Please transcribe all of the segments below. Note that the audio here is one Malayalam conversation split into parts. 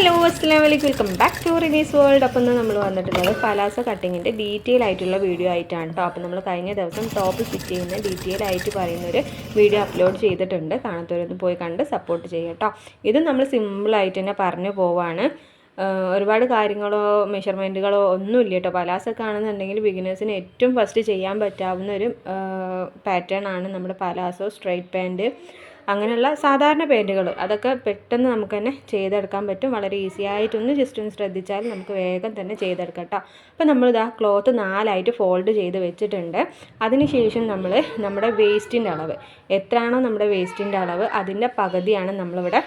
ഹലോ അസ്സാം വലൈക്കും welcome back to Rinees world. അപ്പം നമ്മൾ വന്നിട്ടുള്ളത് പലാസ കട്ടിങ്ങിന്റെ ഡീറ്റെയിൽ ആയിട്ടുള്ള വീഡിയോ ആയിട്ടാണ് കേട്ടോ അപ്പം നമ്മൾ കഴിഞ്ഞ ദിവസം ടോപ്പ് സ്റ്റിച്ച് ചെയ്യുന്ന ഡീറ്റെയിൽ ആയിട്ട് പറയുന്നൊരു വീഡിയോ അപ്ലോഡ് ചെയ്തിട്ടുണ്ട്. കാണാത്തവരൊന്ന് പോയി കണ്ട് സപ്പോർട്ട് ചെയ്യുക കേട്ടോ ഇത് നമ്മൾ സിമ്പിളായിട്ട് തന്നെ പറഞ്ഞു പോവാണ്. ഒരുപാട് കാര്യങ്ങളോ മെഷർമെന്റുകളോ ഒന്നുമില്ല കേട്ടോ പലാസൊക്കെ ആണെന്നുണ്ടെങ്കിൽ ബിഗിനേഴ്സിന് ഏറ്റവും ഫസ്റ്റ് ചെയ്യാൻ പറ്റാവുന്ന ഒരു പാറ്റേൺ ആണ് നമ്മുടെ പലാസോ സ്ട്രൈറ്റ് പാന്റ് അങ്ങനെയുള്ള സാധാരണ പെയിന്റുകൾ അതൊക്കെ പെട്ടെന്ന് നമുക്ക് തന്നെ ചെയ്തെടുക്കാൻ പറ്റും. വളരെ ഈസി ആയിട്ടൊന്ന് ജസ്റ്റ് ഒന്ന് ശ്രദ്ധിച്ചാൽ നമുക്ക് വേഗം തന്നെ ചെയ്തെടുക്കാം കേട്ടോ അപ്പോൾ നമ്മളിതാ ക്ലോത്ത് നാലായിട്ട് ഫോൾഡ് ചെയ്ത് വെച്ചിട്ടുണ്ട്. അതിനുശേഷം നമ്മൾ നമ്മുടെ വേസ്റ്റിന്റെ അളവ്. എത്രയാണോ നമ്മുടെ വേസ്റ്റിന്റെ അളവ് അതിന്റെ പകുതിയാണ് നമ്മളിവിടെ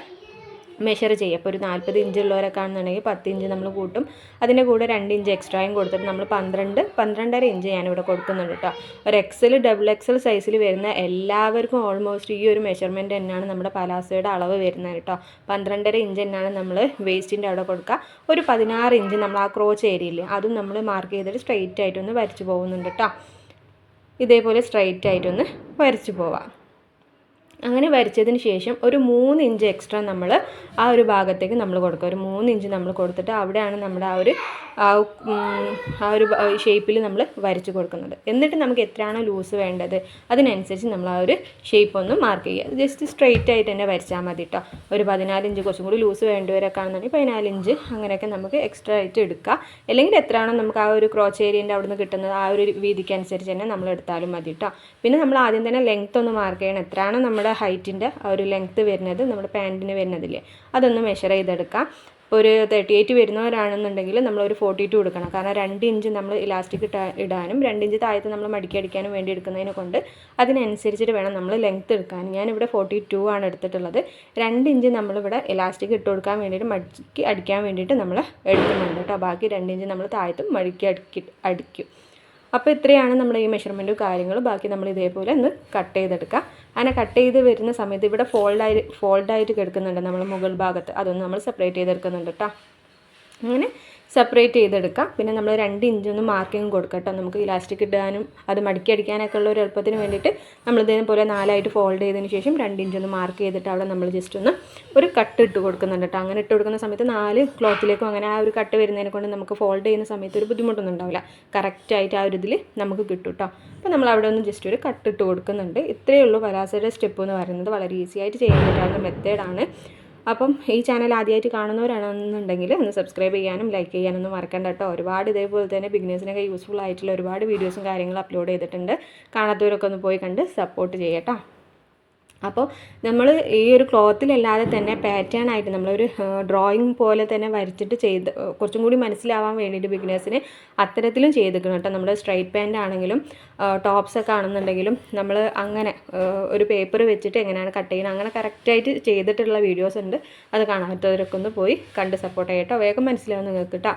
മെഷർ ചെയ്യുക. അപ്പോൾ ഒരു നാൽപ്പത് ഇഞ്ച് ഉള്ളവരൊക്കെ ആണെന്നുണ്ടെങ്കിൽ പത്ത് ഇഞ്ച് നമ്മൾ കൂട്ടും. അതിന്റെ കൂടെ രണ്ട് ഇഞ്ച് എക്സ്ട്രായും കൊടുത്തിട്ട് നമ്മൾ പന്ത്രണ്ട് പന്ത്രണ്ടര ഇഞ്ച് ഞാനിവിടെ കൊടുക്കുന്നുണ്ട് കേട്ടോ ഒരു എക്സൽ ഡബിൾ എക്സൽ സൈസിൽ വരുന്ന എല്ലാവർക്കും ഓൾമോസ്റ്റ് ഈ ഒരു മെഷർമെന്റ് തന്നെയാണ് നമ്മുടെ പലാസയുടെ അളവ് വരുന്നത് കേട്ടോ പന്ത്രണ്ടര ഇഞ്ച് തന്നെയാണ് നമ്മൾ വേസ്റ്റിന്റെ അവിടെ കൊടുക്കുക. ഒരു പതിനാറ് ഇഞ്ച് നമ്മൾ ആ ക്രോച്ച് ഏരിയയിൽ അതും നമ്മൾ മാർക്ക് ചെയ്തിട്ട് സ്ട്രെയിറ്റ് ആയിട്ടൊന്ന് വരച്ച് പോകുന്നുണ്ട് കേട്ടോ ഇതേപോലെ സ്ട്രെയിറ്റ് ആയിട്ടൊന്ന് വരച്ച് പോവാം. അങ്ങനെ വരച്ചതിന് ശേഷം ഒരു മൂന്ന് ഇഞ്ച് എക്സ്ട്രാ നമ്മൾ ആ ഒരു ഭാഗത്തേക്ക് നമ്മൾ കൊടുക്കുക. ഒരു മൂന്ന് ഇഞ്ച് നമ്മൾ കൊടുത്തിട്ട് അവിടെയാണ് നമ്മുടെ ആ ഒരു ആ ഒരു ഷേപ്പിൽ നമ്മൾ വരച്ച് കൊടുക്കുന്നത്. എന്നിട്ട് നമുക്ക് എത്രയാണോ ലൂസ് വേണ്ടത് അതിനനുസരിച്ച് നമ്മൾ ആ ഒരു ഷേപ്പ് ഒന്ന് മാർക്ക് ചെയ്യുക. ജസ്റ്റ് സ്ട്രെയിറ്റ് ആയിട്ട് തന്നെ വരച്ചാൽ മതി കേട്ടോ ഒരു പതിനാലിഞ്ച് കുറച്ചും കൂടി ലൂസ് വേണ്ടവരൊക്കെ ആണെന്നുണ്ടെങ്കിൽ പതിനാലിഞ്ച് അങ്ങനെയൊക്കെ നമുക്ക് എക്സ്ട്രാ ആയിട്ട് എടുക്കുക അല്ലെങ്കിൽ എത്രയാണോ നമുക്ക് ആ ഒരു ക്രോച്ച് ഏരിയന്റെ അവിടെ നിന്ന് കിട്ടുന്നത് ആ ഒരു വീതിക്ക് അനുസരിച്ച് തന്നെ നമ്മൾ എടുത്താലും മതി കേട്ടോ പിന്നെ നമ്മൾ ആദ്യം തന്നെ ലെങ്ത് ഒന്ന് മാർക്ക് ചെയ്യണം. എത്രയാണോ നമ്മുടെ ഹൈറ്റിന്റെ ആ ഒരു ലെങ്ത്ത് വരുന്നത് നമ്മുടെ പാന്റിന് വരുന്നതില്ലേ അതൊന്ന് മെഷർ ചെയ്തെടുക്കാം. ഒരു തേർട്ടി എയ്റ്റ് വരുന്നവരാണെന്നുണ്ടെങ്കിൽ നമ്മൾ ഒരു ഫോർട്ടി ടു എടുക്കണം. കാരണം രണ്ട് ഇഞ്ച് നമ്മൾ ഇലാസ്റ്റിക് ഇട്ടാ ഇടാനും രണ്ട് ഇഞ്ച് താഴത്ത് നമ്മൾ മടിക്കി അടിക്കാനും വേണ്ടി എടുക്കുന്നതിനെ കൊണ്ട് അതിനനുസരിച്ചിട്ട് വേണം നമ്മൾ ലെങ്ത്ത് എടുക്കാൻ. ഞാനിവിടെ ഫോർട്ടി ടു ആണ് എടുത്തിട്ടുള്ളത്. രണ്ട് ഇഞ്ച് നമ്മളിവിടെ ഇലാസ്റ്റിക് ഇട്ട് കൊടുക്കാൻ വേണ്ടിയിട്ട് മടിക്കി അടിക്കാൻ വേണ്ടിയിട്ട് നമ്മൾ എടുക്കുന്നുണ്ട് കേട്ടോ. ബാക്കി രണ്ട് ഇഞ്ച് നമ്മൾ താഴത്തും മടിക്കി അടിക്കി അടിക്കും. അപ്പോൾ ഇത്രയാണ് നമ്മുടെ ഈ മെഷർമെന്റും കാര്യങ്ങളും. ബാക്കി നമ്മൾ ഇതേപോലെ ഒന്ന് കട്ട് ചെയ്തെടുക്കുക അങ്ങനെ കട്ട് ചെയ്ത് വരുന്ന സമയത്ത് ഇവിടെ ഫോൾഡായി ഫോൾഡായിട്ട് കിടക്കുന്നുണ്ട് നമ്മൾ മുകൾ ഭാഗത്ത്. അതൊന്ന് നമ്മൾ സെപ്പറേറ്റ് ചെയ്തെടുക്കുന്നുണ്ട് കേട്ടോ അങ്ങനെ സെപ്പറേറ്റ് ചെയ്തെടുക്കാം. പിന്നെ നമ്മൾ രണ്ട് ഇഞ്ചൊന്ന് മാർക്കിങ് കൊടുക്കട്ടോ കേട്ടോ. നമുക്ക് ഇലാസ്റ്റിക് ഇടാനും അത് മടക്കി അടിക്കാനൊക്കെ ഉള്ള ഒരു എളുപ്പത്തിന് വേണ്ടിയിട്ട് നമ്മൾ ഇതേപോലെ നാലായിട്ട് ഫോൾഡ് ചെയ്തതിന് ശേഷം രണ്ട് ഇഞ്ചൊന്ന് മാർക്ക് ചെയ്തിട്ട് അവിടെ നമ്മൾ ജസ്റ്റ് ഒന്ന് ഒരു കട്ട് ഇട്ട് കൊടുക്കുന്നുണ്ട് കേട്ടോ. അങ്ങനെ ഇട്ട് കൊടുക്കുന്ന സമയത്ത് നാല് ക്ലോത്തിലേക്കും അങ്ങനെ ആ ഒരു കട്ട് വരുന്നതിനെ കൊണ്ട് നമുക്ക് ഫോൾഡ് ചെയ്യുന്ന സമയത്ത് ഒരു ബുദ്ധിമുട്ടൊന്നും ഉണ്ടാവില്ല. കറക്റ്റായിട്ട് ആ ഒരു ഇതിൽ നമുക്ക് കിട്ടും കേട്ടോ. അപ്പോൾ നമ്മൾ അവിടെ ഒന്ന് ജസ്റ്റ് ഒരു കട്ട് ഇട്ട് കൊടുക്കുന്നുണ്ട്. ഇത്രയേ ഉള്ളൂ പലാസയുടെ സ്റ്റെപ്പ് എന്ന് പറയുന്നത്. വളരെ ഈസി ആയിട്ട് ചെയ്യാൻ പറ്റാവുന്ന മെത്തേഡാണ് അപ്പം ഈ ചാനൽ ആദ്യമായിട്ട് കാണുന്നവരാണെന്നുണ്ടെങ്കിൽ ഒന്ന് സബ്സ്ക്രൈബ് ചെയ്യാനും ലൈക്ക് ചെയ്യാനൊന്നും മറക്കണ്ട കേട്ടോ ഒരുപാട് ഇതേപോലെ തന്നെ ബിഗിനേഴ്സിനൊക്കെ യൂസ്ഫുൾ ആയിട്ടുള്ള ഒരുപാട് വീഡിയോസും കാര്യങ്ങളും അപ്ലോഡ് ചെയ്തിട്ടുണ്ട്. കാണാത്തവരൊക്കെ ഒന്ന് പോയി കണ്ട് സപ്പോർട്ട് ചെയ്യട്ടോ അപ്പോൾ നമ്മൾ ഈ ഒരു ക്ലോത്തിലല്ലാതെ തന്നെ പാറ്റേൺ ആയിട്ട് നമ്മളൊരു ഡ്രോയിങ് പോലെ തന്നെ വരച്ചിട്ട് ചെയ്ത് കുറച്ചും കൂടി മനസ്സിലാവാൻ വേണ്ടിയിട്ട് ബിഗിനേഴ്സിന് അത്തരത്തിലും ചെയ്തിരിക്കണം കേട്ടോ. നമ്മൾ സ്ട്രൈറ്റ് പാന്റ് ആണെങ്കിലും ടോപ്സ് ഒക്കെ ആണെന്നുണ്ടെങ്കിലും നമ്മൾ അങ്ങനെ ഒരു പേപ്പർ വെച്ചിട്ട് എങ്ങനെയാണ് കട്ട് ചെയ്യുന്നത് അങ്ങനെ കറക്റ്റായിട്ട് ചെയ്തിട്ടുള്ള വീഡിയോസ് ഉണ്ട്. അത് കാണാത്തവരൊക്കെ ഒന്ന് പോയി കണ്ട് സപ്പോർട്ട് ചെയ്യട്ടോ. വേഗം മനസ്സിലാവും നിങ്ങൾക്ക് കേട്ടോ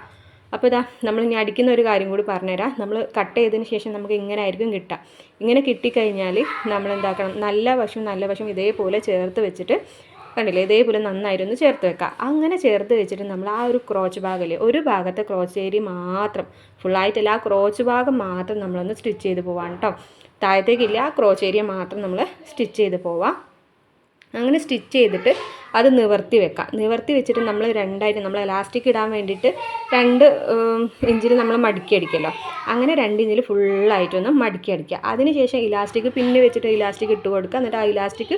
അപ്പോൾ ഇതാ നമ്മൾ ഇനി അടിക്കുന്ന ഒരു കാര്യം കൂടി പറഞ്ഞുതരാം. നമ്മൾ കട്ട് ചെയ്തതിന് ശേഷം നമുക്ക് ഇങ്ങനെ ആയിരിക്കും കിട്ടുക ഇങ്ങനെ കിട്ടിക്കഴിഞ്ഞാൽ നമ്മൾ എന്താക്കണം നല്ല വശം നല്ല വശം ഇതേപോലെ ചേർത്ത് വെച്ചിട്ട് കണ്ടില്ലേ? ഇതേപോലെ നന്നായിരുന്നു ചേർത്ത് വെക്കുക അങ്ങനെ ചേർത്ത് വെച്ചിട്ട് നമ്മൾ ആ ഒരു ക്രോച്ച് ഭാഗമില്ലേ ഒരു ഭാഗത്തെ ക്രോച്ച് ഏരി മാത്രം ഫുള്ളായിട്ടല്ല ആ ക്രോച്ച് ഭാഗം മാത്രം നമ്മളൊന്ന് സ്റ്റിച്ച് ചെയ്ത് പോവാം കേട്ടോ താഴത്തേക്കില്ല ആ ക്രോച്ച് ഏരിയ മാത്രം നമ്മൾ സ്റ്റിച്ച് ചെയ്ത് പോവാം. അങ്ങനെ സ്റ്റിച്ച് ചെയ്തിട്ട് അത് നിവർത്തി വെക്കാം. നിവർത്തി വെച്ചിട്ട് നമ്മൾ രണ്ടായിട്ട് നമ്മൾ ഇലാസ്റ്റിക് ഇടാൻ വേണ്ടിയിട്ട് രണ്ട് ഇഞ്ചിൽ നമ്മൾ മടുക്കി അടിക്കല്ലോ. അങ്ങനെ രണ്ട് ഇഞ്ചിൽ ഫുള്ളായിട്ടൊന്ന് മടുക്കി അടിക്കുക. അതിനുശേഷം ഇലാസ്റ്റിക് പിന്നെ വെച്ചിട്ട് ഇലാസ്റ്റിക് ഇട്ട് കൊടുക്കുക. എന്നിട്ട് ആ ഇലാസ്റ്റിക്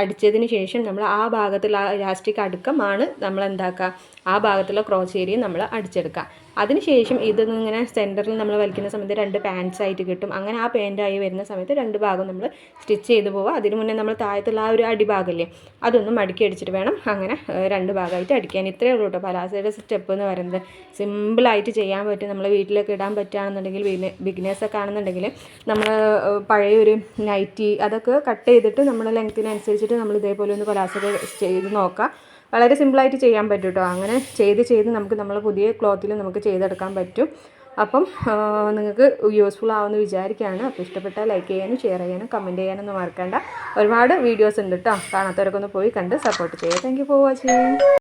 അടിച്ചതിന് ശേഷം നമ്മൾ ആ ഭാഗത്തുള്ള ഇലാസ്റ്റിക് അടുക്കമാണ് നമ്മൾ എന്താക്കുക ആ ഭാഗത്തുള്ള ക്രോസ് ഏരിയ നമ്മൾ അടിച്ചെടുക്കുക. അതിനുശേഷം ഇങ്ങനെ സെന്ററിൽ നമ്മൾ വലിക്കുന്ന സമയത്ത് രണ്ട് പാൻസ് ആയിട്ട് കിട്ടും. അങ്ങനെ ആ പാന്റായി വരുന്ന സമയത്ത് രണ്ട് ഭാഗം നമ്മൾ സ്റ്റിച്ച് ചെയ്ത് പോവുക. അതിന് മുന്നേ നമ്മൾ താഴത്തുള്ള ആ ഒരു അടിഭാഗമല്ലേ അതൊന്നും മടക്കി അടിച്ചിട്ട് വേണം അങ്ങനെ രണ്ട് ഭാഗമായിട്ട് അടിക്കാൻ. ഇത്രയേ ഉള്ളൂ കേട്ടോ പലാസയുടെ സ്റ്റെപ്പ് എന്ന് പറയുന്നത്. സിമ്പിളായിട്ട് ചെയ്യാൻ പറ്റും. നമ്മൾ വീട്ടിലൊക്കെ ഇടാൻ പറ്റുകയാണെന്നുണ്ടെങ്കിൽ ബിഗ്നേഴ്സൊക്കെ ആണെന്നുണ്ടെങ്കിൽ നമ്മൾ പഴയൊരു നൈറ്റി അതൊക്കെ കട്ട് ചെയ്തിട്ട് നമ്മുടെ ലെങ്ത്തിനനുസരിച്ചിട്ട് നമ്മൾ ഇതേപോലെ ഒന്ന് പലാസൊക്കെ ചെയ്ത് നോക്കാം. വളരെ സിമ്പിളായിട്ട് ചെയ്യാൻ പറ്റും കേട്ടോ അങ്ങനെ ചെയ്ത് ചെയ്ത് നമുക്ക് നമ്മൾ പുതിയ ക്ലോത്തിൽ നമുക്ക് ചെയ്തെടുക്കാൻ പറ്റും. അപ്പം നിങ്ങൾക്ക് യൂസ്ഫുൾ ആവുമെന്ന് വിചാരിക്കുകയാണ്. അപ്പോൾ ഇഷ്ടപ്പെട്ടാൽ ലൈക്ക് ചെയ്യാനും ഷെയർ ചെയ്യാനും കമന്റ് ചെയ്യാനൊന്നും മറക്കണ്ട. ഒരുപാട് വീഡിയോസ് ഉണ്ട് കേട്ടോ കാണാത്തവരൊക്കെ ഒന്ന് പോയി കണ്ട് സപ്പോർട്ട് ചെയ്യുക. Thank for watching